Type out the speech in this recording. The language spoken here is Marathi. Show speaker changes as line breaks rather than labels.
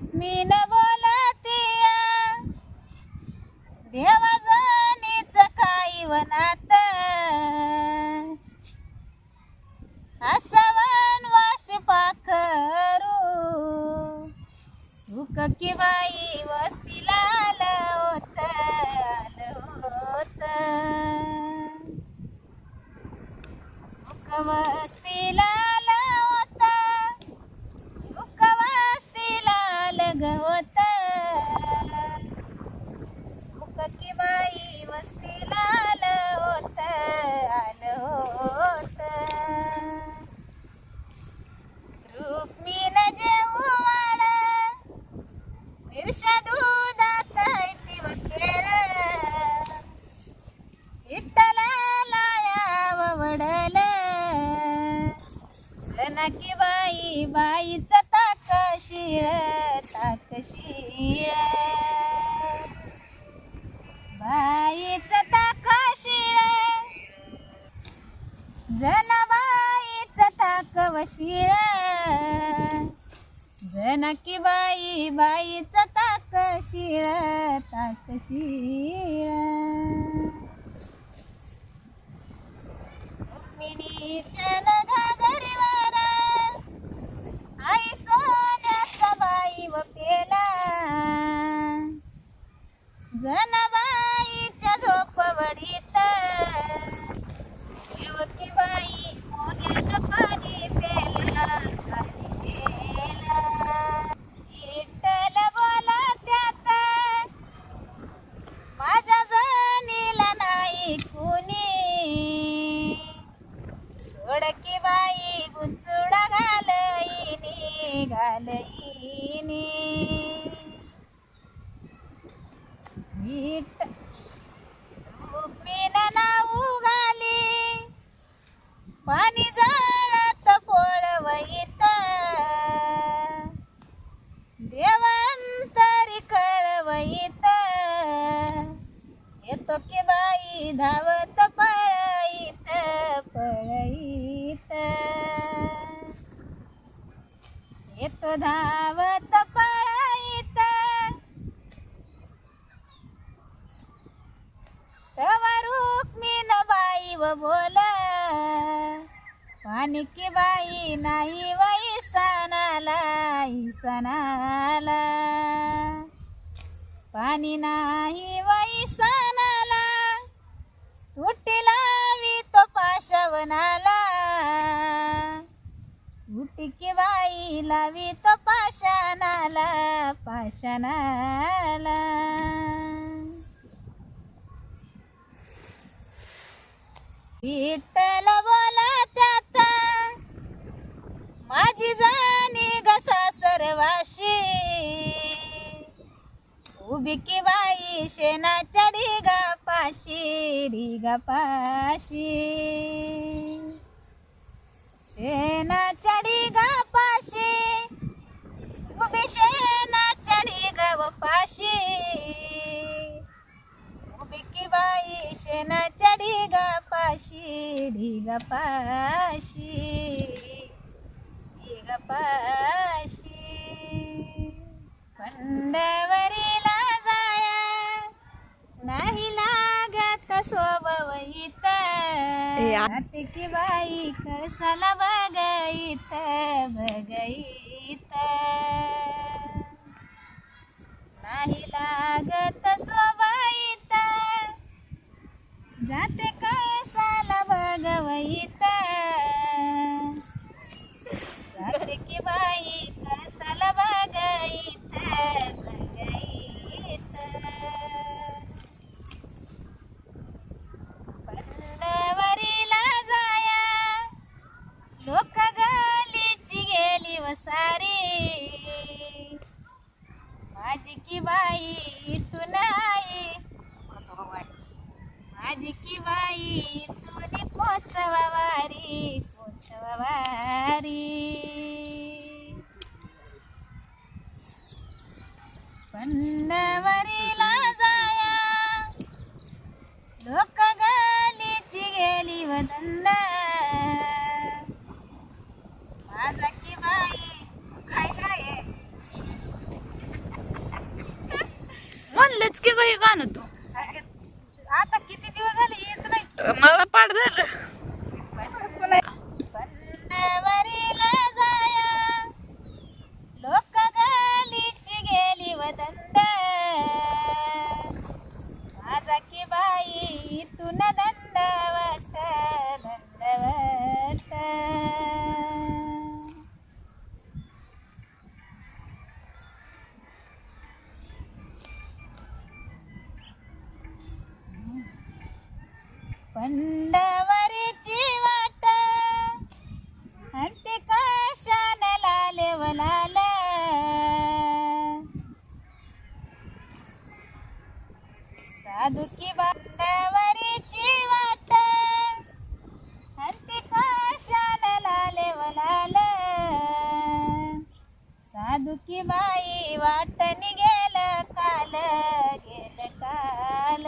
मी न बोलतिया देवाजनीच काही वनात असवन वाश पाखरू सुख की बाई वस्तीला आलं होत आलं होत. सुख होता. सुख की बाई वस्तीला आलं होत आलं होत. रुक्मिण जेऊ वाड मिरशा दुधात ती वखेर. विठ्ठलाला याव वडल. की बाई बाईच ताक शिळ ताक वशिळ जनकी बाई बाईच ताक शिळ ताक शिळ रुक्मिणी घागरीवर आई सोन्याचा बाई व पेला जनाबाईच्या झोपवडीत. देवकी बाई मोग्यानं पाणी पेला धावत पळईत तवा रुक्मिण बाई व बोल पाणी की बाई नाही वै सणाला सणाला. पाणी नाही वै सणाला तुटी लावी तो पाशवनाला तुटी बाई लावी तो पाषाणाला पाषाणाला. विठ्ठल बोला त्यात माझी जाणी घसा सर्वाशी. उभी की बाई शेणाच्या ढिगा पाशी ढिगा पाशी शेणाच्या ढिगा पाशी उभी शेणाच्या ढिगा व पाशी उभी की बाई शेणाच्या ढिगा पाशी ढिगा पाशी ढिगा पाशी पंडवरीला जाया नाही लागत सोबवईत जाते की बाई कळसाला बघईत बघईत पंढवरीला जाया. लोक गालीची गेली वदंड माझा की बाई काय काय म्हणलंच की काही गाणं तू. आता किती दिवस झाले येत नाही? मला पाठ झालं. तंद माझाकी बाई तुन दंडवट दंडवट पंडा साधुकी बांधावरीची वाट. हंतिकाशाला लेवलाल साधुकी बाई वाट निघेल काल गेल काल.